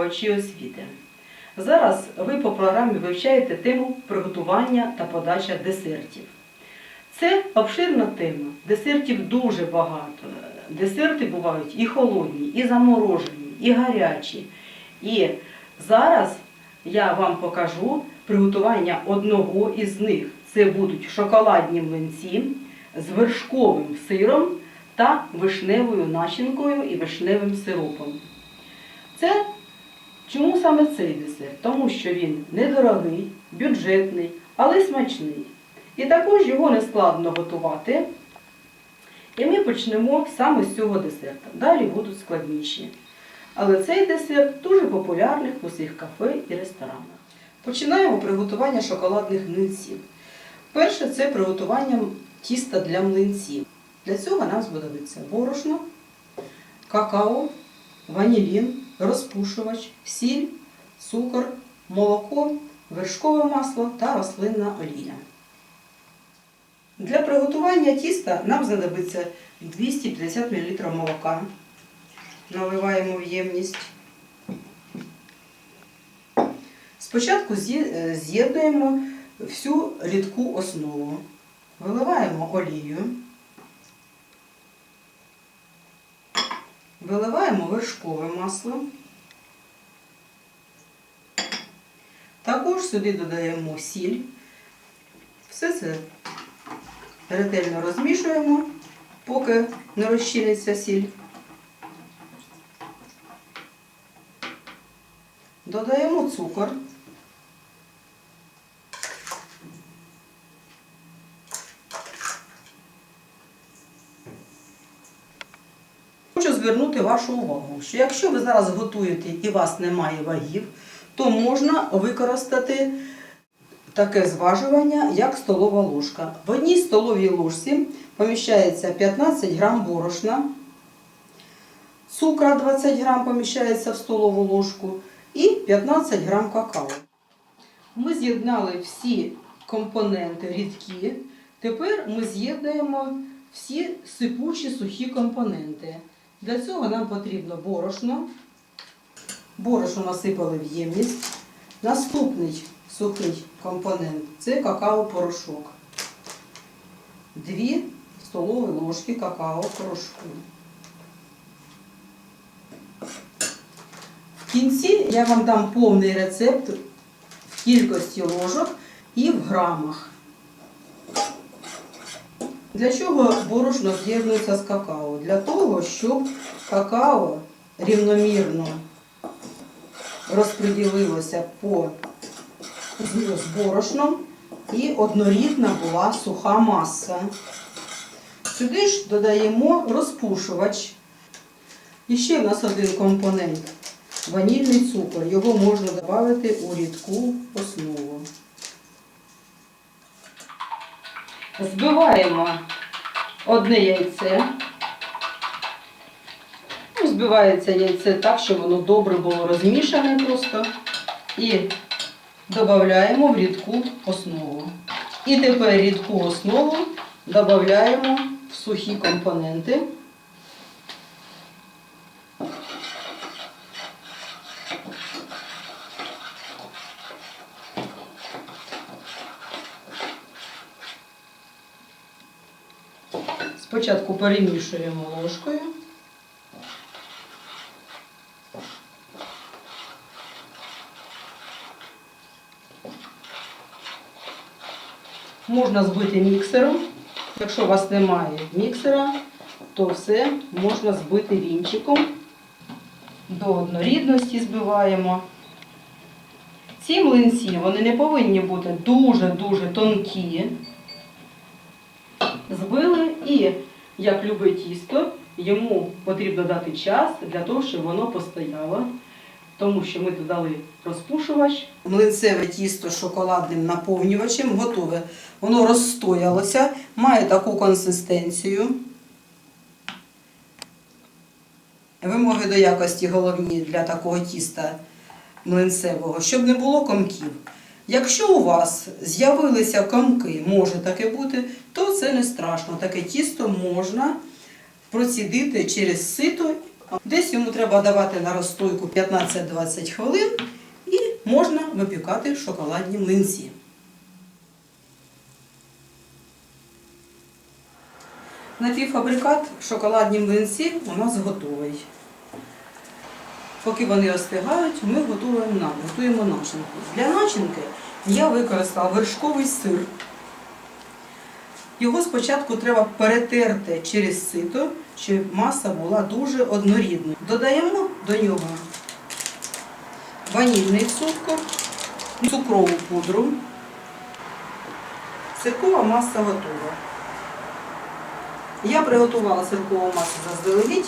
здобувачі освіти. Зараз ви по програмі вивчаєте тему приготування та подача десертів. Це обширна тема. Десертів дуже багато. Десерти бувають і холодні, і заморожені, і гарячі. І зараз я вам покажу приготування одного із них. Це будуть шоколадні млинці з вершковим сиром та вишневою начинкою і вишневим сиропом. Це чому саме цей десерт? Тому що він недорогий, бюджетний, але смачний. І також його не складно готувати. І ми почнемо саме з цього десерта. Далі будуть складніші. Але цей десерт дуже популярний в усіх кафе і ресторанах. Починаємо приготування шоколадних млинців. Перше це приготування тіста для млинців. Для цього нам знадобиться борошно, какао, ванілін, розпушувач, сіль, цукор, молоко, вершкове масло та рослинна олія. Для приготування тіста нам знадобиться 250 мл молока. Наливаємо в ємність. Спочатку з'єднуємо всю рідку основу. Виливаємо олію. Виливаємо вершкове масло. Також сюди додаємо сіль. Все це ретельно розмішуємо, поки не розчиниться сіль. Додаємо цукор. Звернути вашу увагу, що якщо ви зараз готуєте і у вас немає вагів, то можна використати таке зважування, як столова ложка. В одній столовій ложці поміщається 15 грам борошна, цукра 20 грам поміщається в столову ложку і 15 грам какао. Ми з'єднали всі компоненти рідкі. Тепер ми з'єднуємо всі сипучі сухі компоненти. Для цього нам потрібно борошно. Борошно насипали в ємність. Наступний сухий компонент це какао-порошок. Дві столові ложки какао-порошку. В кінці я вам дам повний рецепт в кількості ложок і в грамах. Для чого борошно з'єднується з какао? Для того, щоб какао рівномірно розподілилося по з борошном і однорідна була суха маса. Сюди ж додаємо розпушувач. І ще в нас один компонент ванільний цукор. Його можна додати у рідку основу. Збиваємо одне яйце. Ну, Збивається яйце так, щоб воно добре було розмішане просто. І додаємо в рідку основу. І тепер рідку основу додаємо в сухі компоненти. Спочатку перемішуємо ложкою. Можна збити міксером. Якщо у вас немає міксера, то все можна збити вінчиком. До однорідності збиваємо. Ці млинці вони не повинні бути дуже-дуже тонкі. І, як любе тісто, йому потрібно дати час для того, щоб воно постояло. Тому що ми додали розпушувач. Млинцеве тісто з шоколадним наповнювачем готове. Воно розстоялося, має таку консистенцію. Вимоги до якості головні для такого тіста млинцевого, щоб не було комків. Якщо у вас з'явилися комки, може таке бути, то це не страшно. Таке тісто можна процідити через сито Десь йому треба давати на розстойку 15-20 хвилин і можна випікати шоколадні млинці. Напівфабрикат шоколадні млинці у нас готовий. Поки вони остигають, ми готуємо нам, готуємо начинку. Для начинки я використала вершковий сир. Його спочатку треба перетерти через сито, щоб маса була дуже однорідною. Додаємо до нього ванільний цукор, цукрову пудру. Сиркова маса готова. Я приготувала сиркову масу заздалегідь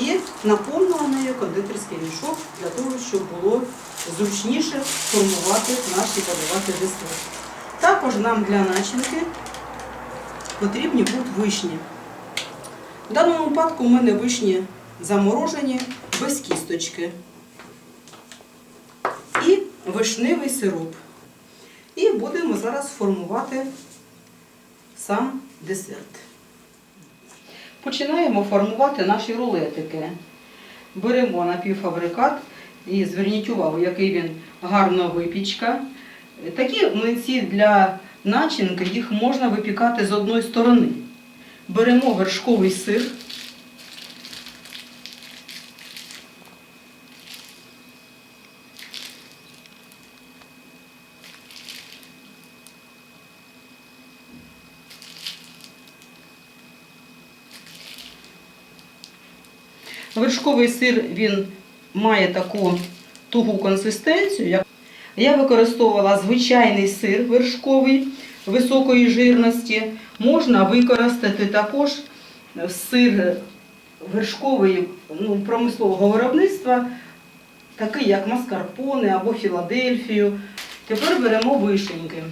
і наповнила нею кондитерський мішок для того, щоб було зручніше формувати наш і подавати десерт. Також нам для начинки потрібні будуть вишні. В даному випадку у мене вишні заморожені без кісточки. І вишневий сироп. І будемо зараз формувати сам десерт. Починаємо формувати наші рулетики. Беремо напівфабрикат і зверніть увагу, який він гарно випічка. Такі млинці для начинки їх можна випікати з одної сторони. Беремо вершковий сир. Вершковий сир він має таку тугу консистенцію. Я використовувала звичайний сир вершковий високої жирності. Можна використати також сир вершковий ну, промислового виробництва, такий як маскарпоне або Філадельфію. Тепер беремо вишеньки.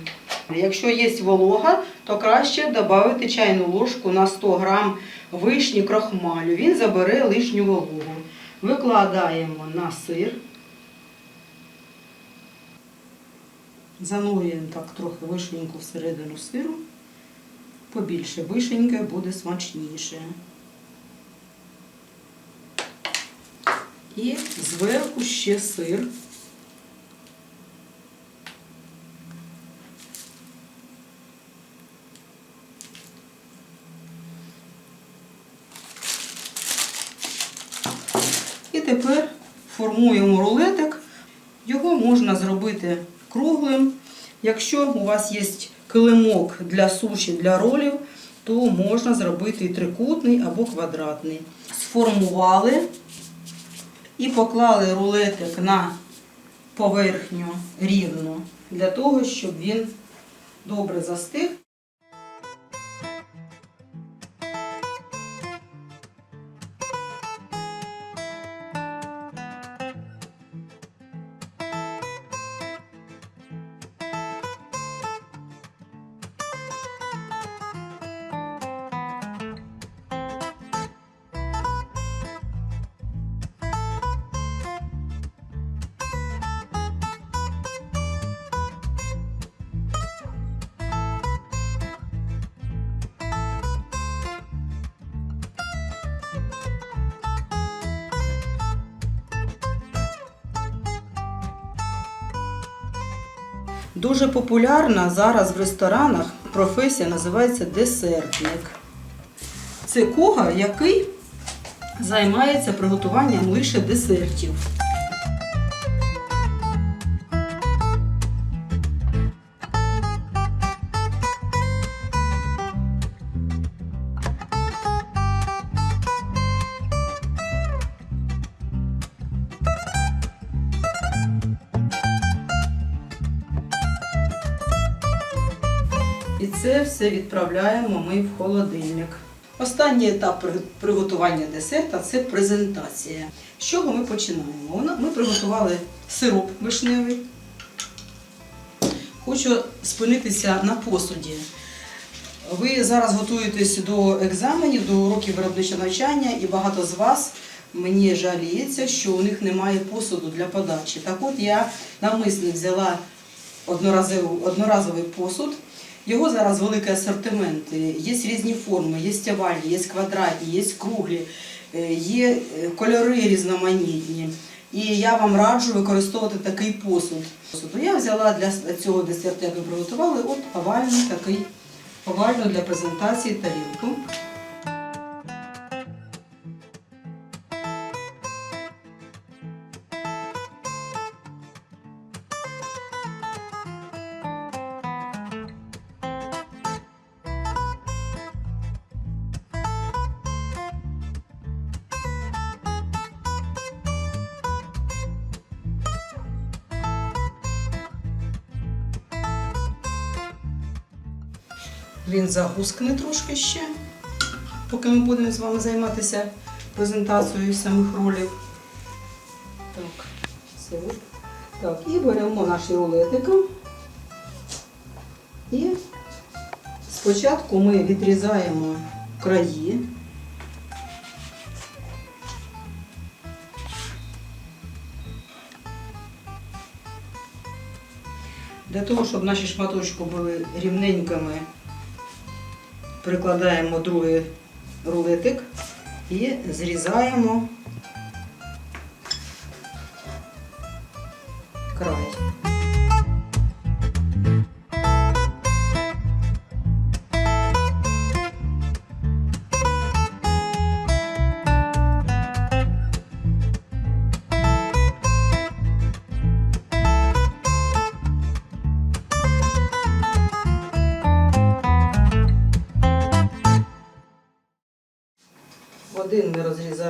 Якщо є волога, то краще додати чайну ложку на 100 грам вишні крохмалю. Він забере лишню вологу. Викладаємо на сир. Занурюємо так трохи вишеньку всередину сиру. Побільше вишеньки буде смачніше. І зверху ще сир. І тепер формуємо рулетик. Його можна зробити круглим. Якщо у вас є килимок для суші, для ролів, то можна зробити і трикутний або квадратний. Сформували і поклали рулетик на поверхню рівну, для того, щоб він добре застиг. Дуже популярна зараз в ресторанах професія називається десертник. Це кухар, який займається приготуванням лише десертів. Це все відправляємо ми в холодильник. Останній етап приготування десерта це презентація. З чого ми починаємо? Ми приготували сироп вишневий. Хочу спинитися на посуді. Ви зараз готуєтесь до екзаменів, до уроків виробничого навчання, і багато з вас мені жаліється, що у них немає посуду для подачі. Так от я навмисно взяла одноразовий, посуд Його зараз великий асортимент. Е, Є різні форми, є овальні, є квадратні, є круглі, е, є е, кольори різноманітні. І я вам раджу використовувати такий посуд. Я взяла для цього десерту, як ви приготували, от овальний такий, овальну для презентації тарілку. Він загускне трошки ще, поки ми будемо з вами займатися презентацією самих ролів. Так, все. Так, і беремо наші рулетики. І спочатку ми відрізаємо краї. Для того, щоб наші шматочки були рівненькими, прикладаємо другий рулетик і зрізаємо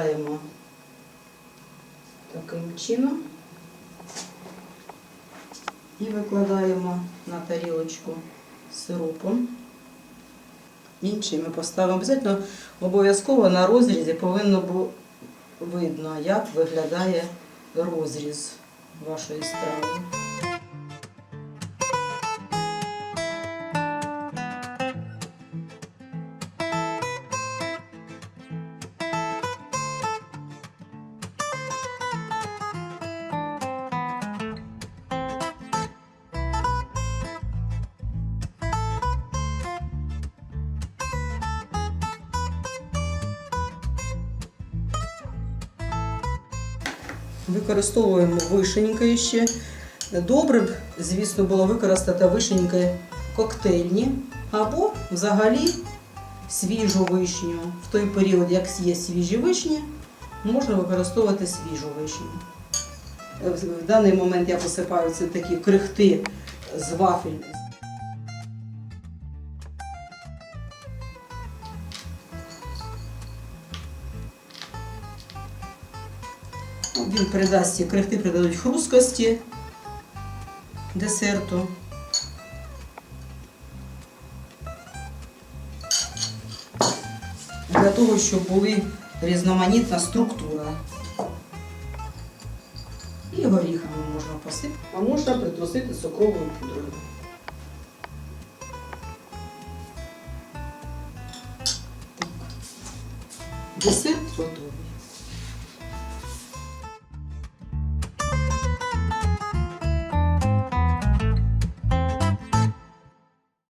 ми таким чином і викладаємо на тарілочку з сиропом. Інший ми поставимо обов'язково, обов'язково на розрізі повинно бути видно, як виглядає розріз вашої страви. Використовуємо вишеньки ще. Добре б, звісно, було використати вишеньки коктейльні або взагалі свіжу вишню. В той період, як є свіжі вишні, можна використовувати свіжу вишню. Е, В даний момент я посипаю це такі крихти з вафель. Він придасть крихти, придадуть хрусткості десерту. Для того, щоб були різноманітна структура. І горіхами можна посипати, а можна притрусити цукровою пудрою. Десерт готовий.